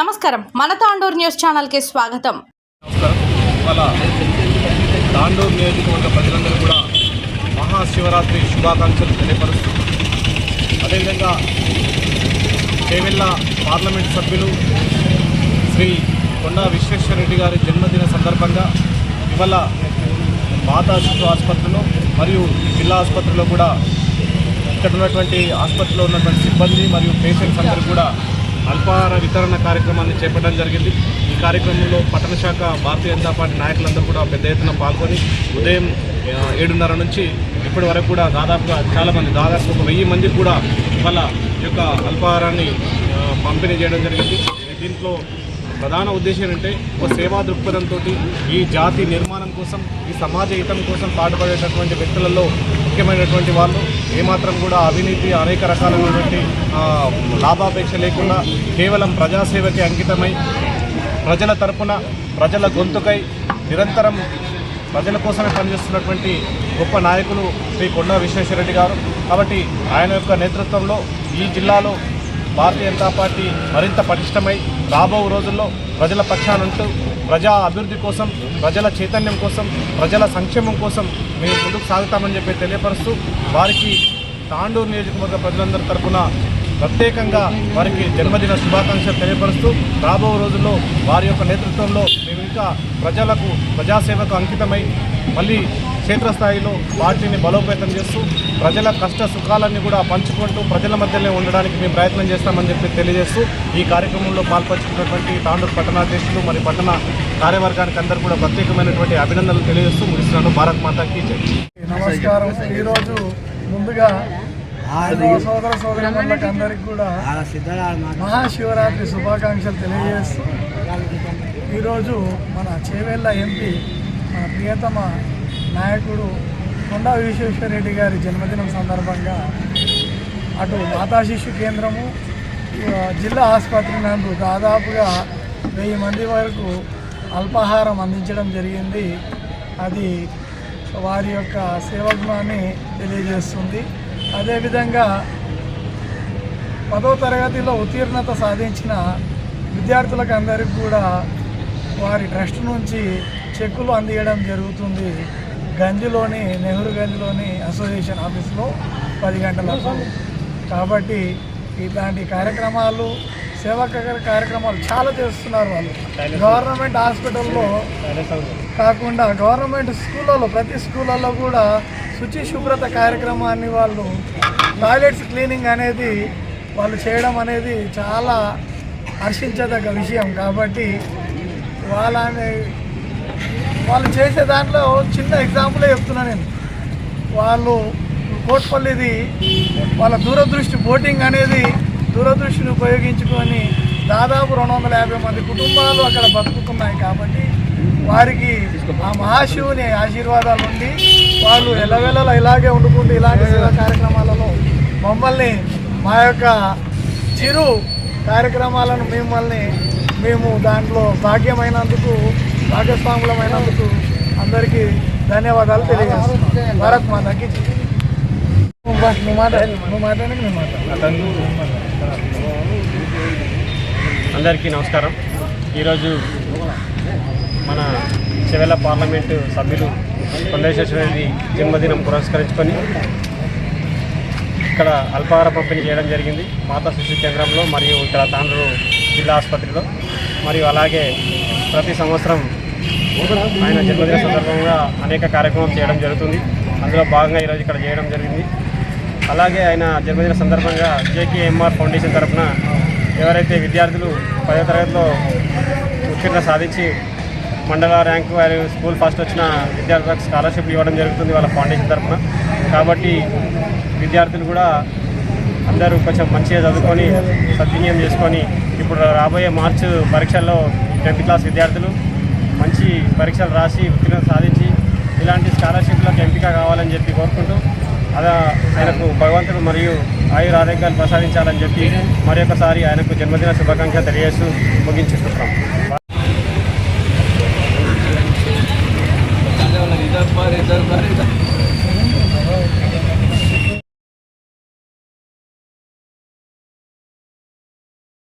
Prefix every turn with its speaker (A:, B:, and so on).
A: నమస్కారం. మన తాండూరు న్యూస్ ఛానల్కి స్వాగతం.
B: ఇవాళ తాండూరు నియోజకవర్గ ప్రజలందరూ కూడా మహాశివరాత్రి శుభాకాంక్షలు తెలియపరుస్తూ అదేవిధంగా చేవెళ్ళ పార్లమెంట్ సభ్యులు శ్రీ కొండా విశ్వేశ్వరరెడ్డి గారి జన్మదిన సందర్భంగా ఇవాళ మాతా శిశు ఆసుపత్రిలో మరియు జిల్లా ఆసుపత్రిలో కూడా ఇక్కడ ఉన్నటువంటి ఆసుపత్రిలో ఉన్నటువంటి సిబ్బంది మరియు పేషెంట్స్ అందరూ కూడా అల్పాహార వితరణ కార్యక్రమాన్ని చేపట్టడం జరిగింది. ఈ కార్యక్రమంలో పట్టణ శాఖ భారతీయ జనతా పార్టీ నాయకులందరూ కూడా పెద్ద ఎత్తున పాల్గొని ఉదయం ఏడున్నర నుంచి ఇప్పటి వరకు కూడా దాదాపుగా చాలామంది దాదాపు ఒక వెయ్యి మంది కూడా వాళ్ళ యొక్క అల్పాహారాన్ని పంపిణీ చేయడం జరిగింది. దీంట్లో ప్రధాన ఉద్దేశం ఏంటంటే ఒక సేవా దృక్పథంతో ఈ జాతి నిర్మాణం కోసం ఈ సమాజ హితం కోసం పాటుపడేటటువంటి వ్యక్తులలో ముఖ్యమైనటువంటి వాళ్ళు. ఏమాత్రం కూడా అవినీతి అనేక రకాలైనటువంటి లాభాపేక్ష లేకుండా కేవలం ప్రజాసేవకి అంకితమై ప్రజల తరపున ప్రజల గొంతుకై నిరంతరం ప్రజల కోసమే పనిచేస్తున్నటువంటి గొప్ప నాయకులు శ్రీ కొండా విశ్వేశ్వరరెడ్డి గారు. కాబట్టి ఆయన యొక్క నేతృత్వంలో ఈ జిల్లాలో భారతీయ జనతా పార్టీ మరింత పటిష్టమై రాబో రోజుల్లో ప్రజల పక్షానంటూ ప్రజా అభివృద్ధి కోసం ప్రజల చైతన్యం కోసం ప్రజల సంక్షేమం కోసం మేము ముందుకు సాగుతామని చెప్పి తెలియపరుస్తూ వారికి తాండూరు నియోజకవర్గ ప్రజలందరి తరఫున ప్రత్యేకంగా వారికి జన్మదిన శుభాకాంక్షలు తెలియపరుస్తూ రాబో రోజుల్లో వారి యొక్క నేతృత్వంలో మేము ఇంకా ప్రజలకు ప్రజాసేవకు అంకితమై మళ్ళీ క్షేత్రస్థాయిలో పార్టీని బలోపేతం చేస్తూ ప్రజల కష్ట సుఖాలన్నీ కూడా పంచుకుంటూ ప్రజల మధ్యలో ఉండడానికి మేము ప్రయత్నం చేస్తామని చెప్పి తెలియజేస్తూ ఈ కార్యక్రమంలో పాల్పంచుకున్నటువంటి తాండూరు పట్టణాధ్యక్షులు మరి పట్టణ కార్యవర్గానికి అందరూ కూడా ప్రత్యేకమైనటువంటి అభినందనలు తెలియజేస్తూ ముగిస్తున్నాను. భారత్ మాతాకి జై.
C: నమస్కారం. ఈరోజు ముందుగా సోదర సోదరులకు అందరికి కూడా మహాశివరాత్రి శుభాకాంక్షలు తెలియజేస్తూ ఈరోజు మన చేవెళ్ళ ఎంపీ మన ప్రియతమ నాయకుడు కొండా విశ్వేశ్వరరెడ్డి గారి జన్మదినం సందర్భంగా అటు మాతా శిశు కేంద్రము జిల్లా ఆసుపత్రి నందు దాదాపుగా వెయ్యి మంది వరకు అల్పాహారం అందించడం జరిగింది. అది వారి యొక్క సేవగుణాన్ని తెలియజేస్తుంది. అదేవిధంగా పదో తరగతిలో ఉత్తీర్ణత సాధించిన విద్యార్థులకు అందరికీ కూడా వారి ట్రస్ట్ నుంచి చెక్కులు అందియడం జరుగుతుంది. గంజిలోని నెహ్రూ గంజిలోని అసోసియేషన్ ఆఫీస్లో పది గంటలకు కాబట్టి ఇలాంటి కార్యక్రమాలు సేవా కార్యక్రమాలు చాలా చేస్తున్నారు వాళ్ళు. గవర్నమెంట్ హాస్పిటల్లో కాకుండా గవర్నమెంట్ స్కూళ్ళలో ప్రతి స్కూళ్ళలో కూడా శుచి శుభ్రత కార్యక్రమాన్ని వాళ్ళు టాయిలెట్స్ క్లీనింగ్ అనేది వాళ్ళు చేయడం అనేది చాలా హర్షించదగ్గ విషయం. కాబట్టి వాళ్ళని వాళ్ళు చేసే దాంట్లో చిన్న ఎగ్జాంపులే చెప్తున్నా నేను. వాళ్ళు కోట్పల్లిది వాళ్ళ దూరదృష్టి బోటింగ్ అనేది దూరదృష్టిని ఉపయోగించుకొని దాదాపు రెండు వందల యాభై మంది కుటుంబాలు అక్కడ బతుకుతున్నాయి కాబట్టి వారికి ఆ మహాశివుని ఆశీర్వాదాలు ఉండి వాళ్ళు ఎల్లవెల్లలా ఇలాగే వండుకుంటూ ఇలాంటి సేవా కార్యక్రమాలలో మమ్మల్ని మా యొక్క చిరు కార్యక్రమాలను మిమ్మల్ని మేము దాంట్లో భాగ్యమైనందుకు భాగస్వాములమైనందుకు అందరికీ ధన్యవాదాలు తెలియజేస్తున్నాం భారత్ మాతకి నువ్వు బా- నువ్వు మాట్లాడు నేను మాట్లాడతాను
D: అందరికీ నమస్కారం. ఈరోజు మన చెవెల పార్లమెంటు సభ్యులు కొండేశ్వరరెడ్డి జన్మదినం పురస్కరించుకొని ఇక్కడ అల్పాహార పంపిణీ చేయడం జరిగింది. మాతా శిశు కేంద్రంలో మరియు ఇక్కడ తాండ్రు జిల్లా ఆసుపత్రిలో. మరియు అలాగే ప్రతి సంవత్సరం ఆయన జన్మదిన సందర్భంగా అనేక కార్యక్రమాలు చేయడం జరుగుతుంది. అందులో భాగంగా ఈరోజు ఇక్కడ చేయడం జరిగింది. అలాగే ఆయన జన్మదిన సందర్భంగా జేకేఎంఆర్ ఫౌండేషన్ తరఫున ఎవరైతే విద్యార్థులు పదో తరగతిలో ఉత్తీర్ణ సాధించి మండల ర్యాంకు వారి స్కూల్ ఫస్ట్ వచ్చిన విద్యార్థులకు స్కాలర్షిప్ ఇవ్వడం జరుగుతుంది వాళ్ళ ఫౌండేషన్ తరఫున. కాబట్టి విద్యార్థులు కూడా అందరూ కొంచెం మంచిగా చదువుకొని సద్వినియోగం చేసుకొని ఇప్పుడు రాబోయే మార్చ్ పరీక్షల్లో టెన్త్ క్లాస్ విద్యార్థులు మంచి పరీక్షలు రాసి ఉత్తీర్ణత సాధించి ఇలాంటి స్కాలర్షిప్లకు ఎంపిక కావాలని చెప్పి కోరుకుంటూ అలా ఆయనకు భగవంతుడు మరియు ఆయుర ఆరోగ్యాలు ప్రసాదించాలని చెప్పి మరొకసారి ఆయనకు జన్మదిన శుభాకాంక్ష తెలియజేస్తూ ముగించుకుంటున్నాం.